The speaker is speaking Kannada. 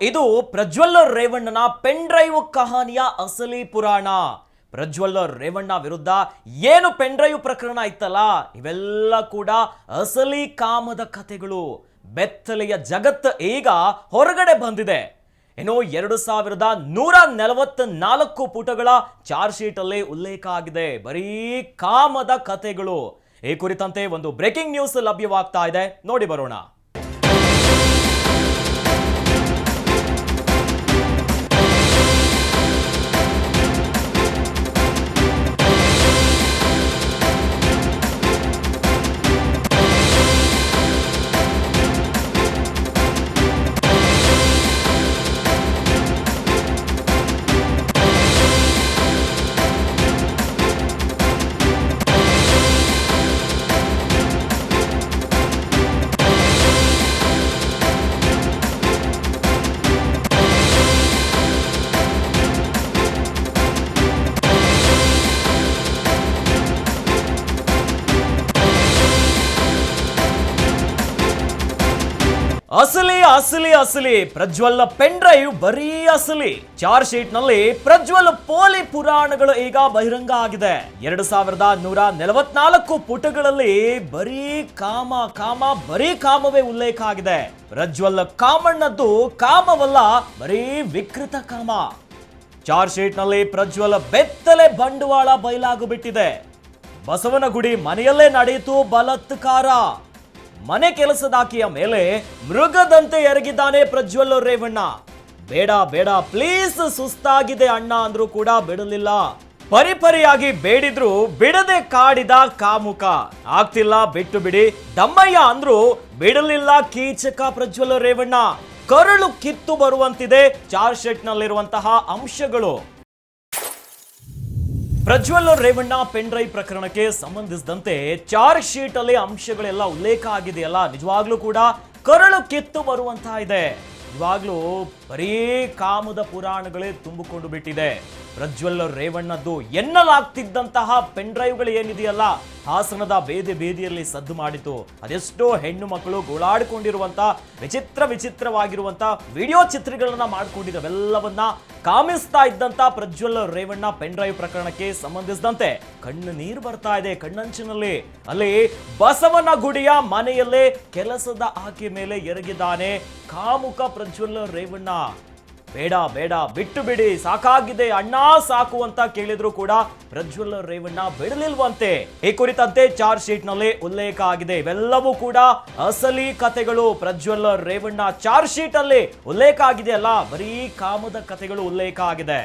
ಇದು ಪ್ರಜ್ವಲ್ಲ ರೇವಣ್ಣನ ಪೆನ್ ಡ್ರೈವ್ ಕಹಾನಿಯ ಅಸಲಿ ಪುರಾಣ. ಪ್ರಜ್ವಲ್ಲ ರೇವಣ್ಣ ವಿರುದ್ಧ ಏನು ಪೆನ್ ಡ್ರೈವ್ ಪ್ರಕರಣ ಇತ್ತಲ್ಲ? ಇವೆಲ್ಲ ಕೂಡ ಅಸಲಿ ಕಾಮದ ಕಥೆಗಳು. ಬೆತ್ತಲೆಯ ಜಗತ್ತು ಈಗ ಹೊರಗಡೆ ಬಂದಿದೆ. ಇನ್ನು ಎರಡು ಸಾವಿರದ ನೂರ ನಲವತ್ತ ನಾಲ್ಕು ಪುಟಗಳ ಚಾರ್ಜ್ ಶೀಟ್ ಅಲ್ಲಿ ಉಲ್ಲೇಖ ಆಗಿದೆ. ಬರೀ ಕಾಮದ ಕಥೆಗಳು. ಈ ಕುರಿತಂತೆ ಒಂದು ಬ್ರೇಕಿಂಗ್ ನ್ಯೂಸ್ ಲಭ್ಯವಾಗ್ತಾ ಇದೆ. ನೋಡಿ ಬರೋಣ. ಅಸಲಿ ಅಸಲಿ ಅಸಲಿ. ಪ್ರಜ್ವಲ್ ಪೆನ್ ಡ್ರೈವ್ ಬರೀ ಅಸಲಿ. ಚಾರ್ಜ್ ಶೀಟ್ನಲ್ಲಿ ಪ್ರಜ್ವಲ್ ಪೋಲಿ ಪುರಾಣಗಳು ಈಗ ಬಹಿರಂಗ ಆಗಿದೆ. ಎರಡು ಸಾವಿರದ ನೂರ ನಲವತ್ನಾಲ್ಕು ಪುಟಗಳಲ್ಲಿ ಬರೀ ಕಾಮ ಕಾಮ, ಬರೀ ಕಾಮವೇ ಉಲ್ಲೇಖ ಆಗಿದೆ. ಪ್ರಜ್ವಲ್ ಕಾಮಣ್ಣದ್ದು ಕಾಮವಲ್ಲ, ಬರೀ ವಿಕೃತ ಕಾಮ. ಚಾರ್ಜ್ ಶೀಟ್ನಲ್ಲಿ ಪ್ರಜ್ವಲ್ ಬೆತ್ತಲೆ ಬಂಡವಾಳ ಬಯಲಾಗು ಬಿಟ್ಟಿದೆ ಬಸವನಗುಡಿ ಮನೆಯಲ್ಲೇ ನಡೆಯಿತು ಬಲಾತ್ಕಾರ. ಮನೆ ಕೆಲಸದಾಕಿಯ ಮೇಲೆ ಮೃಗದಂತೆ ಎರಗಿದ್ದಾನೆ ಪ್ರಜ್ವಲ್ ರೇವಣ್ಣ. ಬೇಡ ಬೇಡ ಪ್ಲೀಸ್ ಸುಸ್ತಾಗಿದೆ ಅಣ್ಣ ಅಂದ್ರೂ ಕೂಡ ಬಿಡಲಿಲ್ಲ. ಪರಿಪರಿಯಾಗಿ ಬೇಡಿದ್ರು ಬಿಡದೆ ಕಾಡಿದ ಕಾಮುಕ. ಆಗ್ತಿಲ್ಲ, ಬಿಟ್ಟು ಬಿಡಿ. ದಮ್ಮಯ್ಯ ಅಂದ್ರು ಬಿಡಲಿಲ್ಲ ಕೀಚಕ ಪ್ರಜ್ವಲ್ ರೇವಣ್ಣ. ಕರಳು ಕಿತ್ತು ಬರುವಂತಿದೆ, ಚಾರ್ಜ್ ಶೀಟ್ ನಲ್ಲಿರುವಂತಹ ಅಂಶಗಳು. ಪ್ರಜ್ವಲ್ ರೇವಣ್ಣ ಪೆನ್ ಡ್ರೈವ್ ಪ್ರಕರಣಕ್ಕೆ ಸಂಬಂಧಿಸಿದಂತೆ ಚಾರ್ಜ್ ಶೀಟ್ ಅಲ್ಲಿ ಅಂಶಗಳೆಲ್ಲ ಉಲ್ಲೇಖ ಆಗಿದೆಯಲ್ಲ ನಿಜವಾಗ್ಲೂ ಕೂಡ ಕರಳು ಕಿತ್ತು ಬರುವಂತ ಇದೆ. ಇವಾಗ್ಲೂ ಬರೀ ಕಾಮದ ಪುರಾಣಗಳೇ ತುಂಬಿಕೊಂಡು ಬಿಟ್ಟಿದೆ. ಪ್ರಜ್ವಲ್ ರೇವಣ್ಣದ್ದು ಎನ್ನಲಾಗ್ತಿದ್ದಂತಹ ಪೆನ್ ಡ್ರೈವ್ಗಳು ಏನಿದೆಯಲ್ಲ ಹಾಸನದ ಬೇದಿ ಬೇದಿಯಲ್ಲಿ ಸದ್ದು ಮಾಡಿತು. ಅದೆಷ್ಟೋ ಹೆಣ್ಣು ಮಕ್ಕಳು ಗೋಳಾಡಿಕೊಂಡಿರುವಂತ, ವಿಚಿತ್ರ ವಿಚಿತ್ರವಾಗಿರುವಂತ ವಿಡಿಯೋ ಚಿತ್ರಗಳನ್ನ ಮಾಡ್ಕೊಂಡಿದ್ದವೆಲ್ಲವನ್ನ ಕಾಮಿಸ್ತಾ ಇದ್ದಂತ ಪ್ರಜ್ವಲ್ ರೇವಣ್ಣ ಪೆನ್ ಡ್ರೈವ್ ಪ್ರಕರಣಕ್ಕೆ ಸಂಬಂಧಿಸಿದಂತೆ ಕಣ್ಣು ನೀರು ಬರ್ತಾ ಇದೆ ಕಣ್ಣಂಚಿನಲ್ಲಿ. ಅಲ್ಲಿ ಬಸವನ ಗುಡಿಯ ಮನೆಯಲ್ಲೇ ಕೆಲಸದ ಆಕೆ ಮೇಲೆ ಎರಗಿದ್ದಾನೆ ಕಾಮುಕ ಪ್ರಜ್ವಲ್ ರೇವಣ್ಣ. ಬೇಡ ಬೇಡ, ಬಿಟ್ಟು ಬಿಡಿ, ಸಾಕಾಗಿದೆ, ಅಣ್ಣ ಸಾಕು ಅಂತ ಕೇಳಿದ್ರು ಕೂಡ ಪ್ರಜ್ವಲ್ ರೇವಣ್ಣ ಬಿಡಲಿಲ್ವಂತೆ. ಈ ಕುರಿತಂತೆ ಚಾರ್ಜ್ ಶೀಟ್ನಲ್ಲಿ ಉಲ್ಲೇಖ ಆಗಿದೆ. ಇವೆಲ್ಲವೂ ಕೂಡ ಅಸಲಿ ಕಥೆಗಳು ಪ್ರಜ್ವಲ್ ರೇವಣ್ಣ ಚಾರ್ಜ್ ಶೀಟ್ ಅಲ್ಲಿ ಉಲ್ಲೇಖ ಆಗಿದೆಯಲ್ಲ ಬರೀ ಕಾಮದ ಕಥೆಗಳು ಉಲ್ಲೇಖ ಆಗಿದೆ.